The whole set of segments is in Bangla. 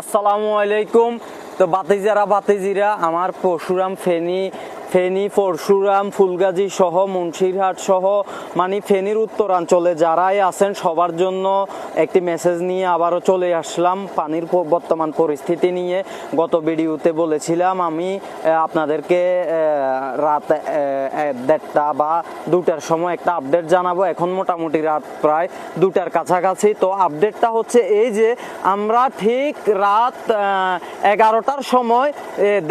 আসসালামু আলাইকুম। তো বাতিজারা, বাতিজিরা, আমার পরশুরাম, ফেনী ফেনী, পরশুরাম, ফুলগাজী সহ, মুন্সিরহাট সহ মানে ফেনীর উত্তরাঞ্চলে যারাই আছেন, সবার জন্য একটি মেসেজ নিয়ে আবারও চলে আসলাম পানির বর্তমান পরিস্থিতি নিয়ে। গত ভিডিওতে বলেছিলাম আমি আপনাদেরকে রাত দেড়টা বা দুটার সময় একটা আপডেট জানাব। এখন মোটামুটি রাত প্রায় দুটার কাছাকাছি। তো আপডেটটা হচ্ছে এই যে আমরা ঠিক রাত এগারোটার সময়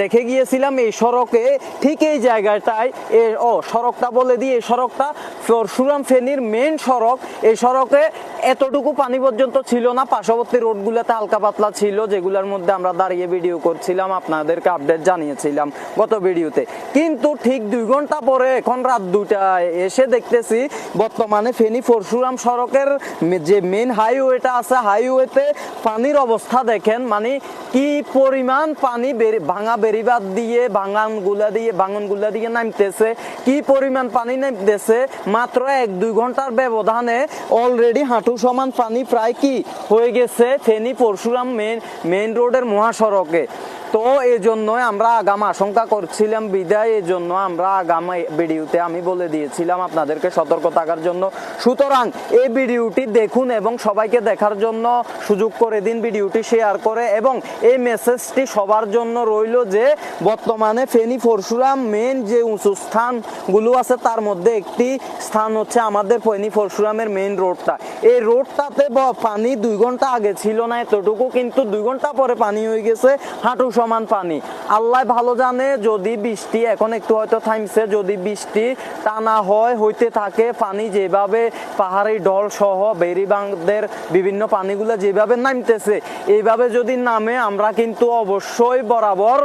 দেখে গিয়েছিলাম এই সড়কে ঠিক এই জায়গাটায় এ, ও, সড়কটা বলে দিই, এই সড়কটা পরশুরাম ফেনীর মেন সড়ক। এই সড়কে এতটুকু পানি পর্যন্ত ছিল না। পার্শ্ববর্তী রোডগুলোতে হালকা পাতলা ছিল, যেগুলোর মধ্যে আমরা দাঁড়িয়ে ভিডিও করছিলাম, আপনাদেরকে আপডেট জানিয়েছিলাম গত ভিডিওতে কিন্তু ঠিক দুই ঘণ্টা পরে এখন রাত দুটায় এসে দেখতেছি, বর্তমানে ফেনী পরশুরাম সড়কের যে মেন হাইওয়েটা আছে হাইওয়েতে পানির অবস্থা দেখেন মানে কি পরিমাণ পানি ভাঙা বেরিবাদ দিয়ে ভাঙানগুলা দিয়ে ভাঙনগুলা দিয়ে নামতেছে, কি পরিমাণ পানি নামতেছে, মাত্র এক দুই ঘণ্টার ব্যবধানে অলরেডি হাঁটু সমান পানি প্রায় কি হয়ে গেছে? ফেনী পরশুরাম মেন মেন রোডের মহাসড়কে। তো এই জন্যই আমরা আগাম আশঙ্কা করছিলাম, বিদায় এই জন্য আমরা আগাম ভিডিওতে আমি বলে দিয়েছিলাম আপনাদেরকে সতর্ক থাকার জন্য। সুতরাং এই ভিডিওটি দেখুন এবং সবাইকে দেখার জন্য সুযোগ করে দিন ভিডিওটি শেয়ার করে এবং এই মেসেজটি সবার জন্য রইল যে, বর্তমানে ফেনী পরশুরাম মেন যে উঁচু স্থানগুলো আছে তার মধ্যে একটি স্থান হচ্ছে আমাদের ফেনী পরশুরামের মেন রোডটা এই রোডটাতে পানি দুই ঘণ্টা আগে ছিল না এতটুকু, কিন্তু দুই ঘণ্টা পরে পানি হয়ে গেছে। হাঁটু সমান পানি। আল্লাহ ভালো জানে, যদি বৃষ্টি এখন একটু হয়তো থামছে, যদি বৃষ্টি টানা হয়, হইতে থাকে, পানি যেভাবে পাহাড়ি ডল সহ বেরিবাংদের বিভিন্ন পানিগুলো যেভাবে নামতেছে, এইভাবে যদি নামে, আমরা কিন্তু অবশ্যই বরাবর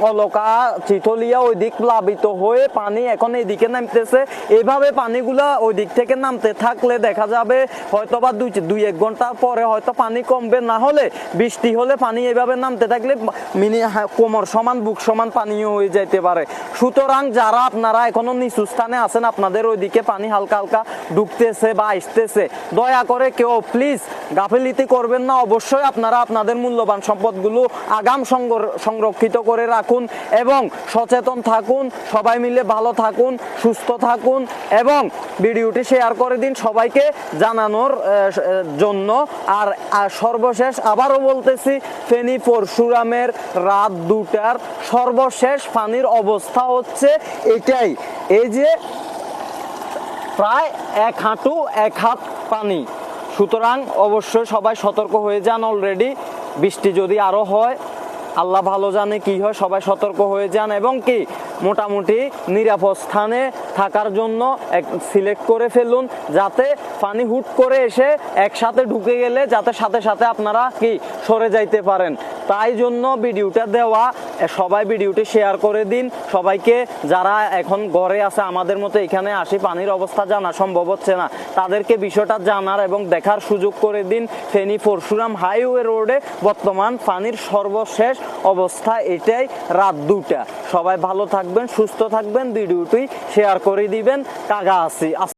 অলকা চিতলিয়া ওই দিক প্লাবিত হয়ে পানি এখন এইদিকে নামতেছে। এইভাবে পানিগুলা ওই দিক থেকে নামতে থাকলে দেখা যাবে হয়তো বা দুই দুই এক ঘণ্টার পরে হয়তো পানি কমবে। না হলে বৃষ্টি হলে পানি এইভাবে নামতে থাকলে মিনি কোমর সমান, বুক সমান পানিও হয়ে যাইতে পারে। সুতরাং যারা আপনারা এখনও নিচু স্থানে আছেন, আপনাদের ওইদিকে পানি হালকা হালকা ঢুকতেছে বা আসতেছে, দয়া করে কেউ প্লিজ গাফিলিতি করবেন না। অবশ্যই আপনারা আপনাদের মূল্যবান সম্পদগুলো আগাম সংগর- সংরক্ষিত করে রাখুন এবং সচেতন থাকুন, সবাই মিলে ভালো থাকুন, সুস্থ থাকুন এবং ভিডিওটি শেয়ার করে দিন সবাইকে জানানোর জন্য। আর সর্বশেষ আবারও বলতেছি, ফেনী পরশুরামের রাত দুটার সর্বশেষ পানির অবস্থা হচ্ছে এটাই। এই যে প্রায় এক হাঁটু, এক হাত পানি। সুতরাং অবশ্যই সবাই সতর্ক হয়ে যান অলরেডি। বৃষ্টি যদি আরও হয় আল্লাহ ভালো জানে কি হয়, সবাই সতর্ক হয়ে যান এবং কি মোটামুটি নিরাপদ স্থানে থাকার জন্য এক সিলেক্ট করে ফেলুন, যাতে পানি হুট করে এসে একসাথে ঢুকে গেলে যাতে সাথে সাথে আপনারা কি সরে যাইতে পারেন। তাই জন্য ভিডিওটা দেওয়া সবাই ভিডিওটি শেয়ার করে দিন। সবাইকে যারা এখন ঘরে আছে, আমাদের মতো এখানে আসি, পানির অবস্থা জানা সম্ভব হচ্ছে না। তাদেরকে বিষয়টা জানার এবং দেখার সুযোগ করে দিন। ফেনী পরশুরাম হাইওয়ে রোডে বর্তমান পানির সর্বশেষ অবস্থা এটাই, রাত দুটা সবাই ভালো থাকবেন, সুস্থ থাকবেন, ভিডিওটি শেয়ার করে দিবেন। কাগা আছি।